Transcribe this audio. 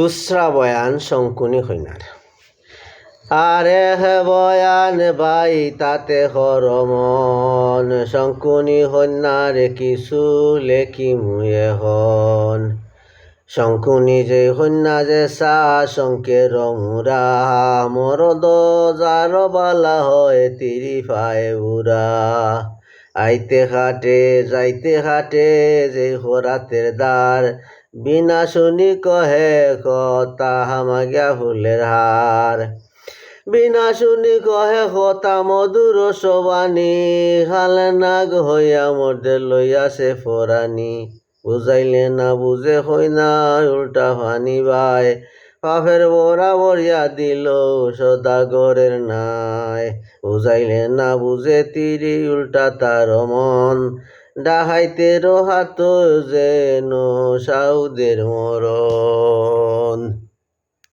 তুসরা বয়ান শঙ্কুনি হইনার। আরে হে বয়ান বাই তাতে হরমন শঙ্কুনি হন্যার কিছু লেখি মুয়ে হন। শঙ্কুনি যে হন্যা যে সা, শঙ্কের মুরা। মরদ যার বালা হয় তিরি ফায় উরা। আইতে হাটে, যাইতে হাটে, যে হরাতের দ্বার। বিনা শুনি কহে কথা হামাগিয়া ফুলের হার? বিনা শুনি কহে কথা মধুর সবানি হাল নাগ হইয়া মধ্যে লইয়াছে ফরানি বুঝাইলে না বুঝে হই না, উল্টা ফানি বাই। পাফের বরা বরিয়া দিল সদাগরের নাই। বুঝাইলে না বুঝে তিরি উল্টা তার মন। ডাহাইতে রহাত যেন সাউদের মরণ।